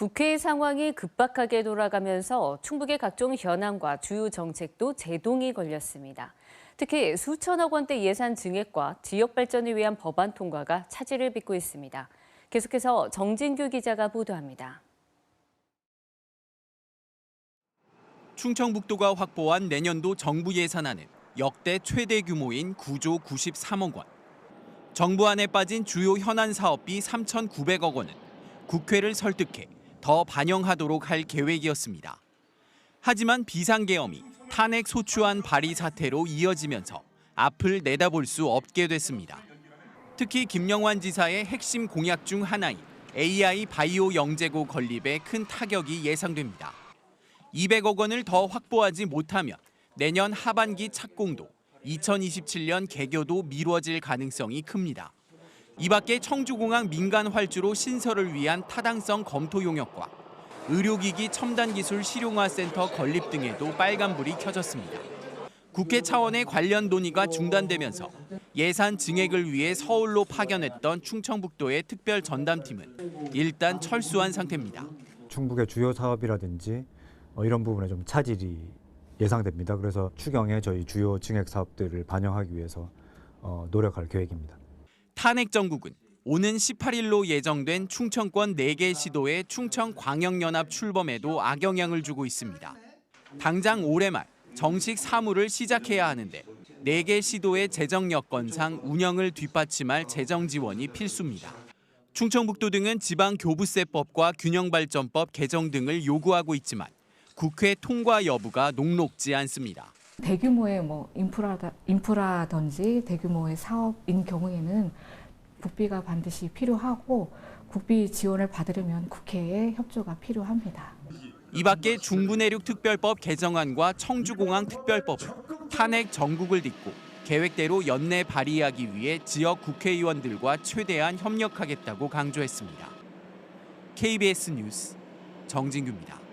국회 상황이 급박하게 돌아가면서 충북의 각종 현안과 주요 정책도 제동이 걸렸습니다. 특히 수천억 원대 예산 증액과 지역 발전을 위한 법안 통과가 차질을 빚고 있습니다. 계속해서 정진규 기자가 보도합니다. 충청북도가 확보한 내년도 정부 예산안은 역대 최대 규모인 9조 93억 원. 정부 안에 빠진 주요 현안 사업비 3,900억 원은 국회를 설득해 더 반영하도록 할 계획이었습니다. 하지만 비상계엄이 탄핵 소추안 발의 사태로 이어지면서 앞을 내다볼 수 없게 됐습니다. 특히 김영환 지사의 핵심 공약 중 하나인 AI 바이오 영재고 건립에 큰 타격이 예상됩니다. 200억 원을 더 확보하지 못하면 내년 하반기 착공도 2027년 개교도 미뤄질 가능성이 큽니다. 이 밖에 청주공항 민간 활주로 신설을 위한 타당성 검토 용역과 의료기기 첨단기술 실용화 센터 건립 등에도 빨간불이 켜졌습니다. 국회 차원의 관련 논의가 중단되면서 예산 증액을 위해 서울로 파견했던 충청북도의 특별 전담팀은 일단 철수한 상태입니다. 충북의 주요 사업이라든지 어, 이런 부분에 좀 차질이 예상됩니다. 그래서 추경에 저희 주요 증액 사업들을 반영하기 위해서 어, 노력할 계획입니다. 탄핵 정국은 오는 18일로 예정된 충청권 4개 시도의 충청광역연합 출범에도 악영향을 주고 있습니다. 당장 올해 말 정식 사무를 시작해야 하는데 4개 시도의 재정 여건상 운영을 뒷받침할 재정 지원이 필수입니다. 충청북도 등은 지방교부세법과 균형발전법 개정 등을 요구하고 있지만 국회 통과 여부가 녹록지 않습니다. 대규모의 뭐 인프라다, 인프라든지 대규모의 사업인 경우에는 국비가 반드시 필요하고 국비 지원을 받으려면 국회의 협조가 필요합니다. 이 밖에 중부내륙 특별법 개정안과 청주공항 특별법은 탄핵 정국을 딛고 계획대로 연내 발의하기 위해 지역 국회의원들과 최대한 협력하겠다고 강조했습니다. KBS 뉴스 정진규입니다.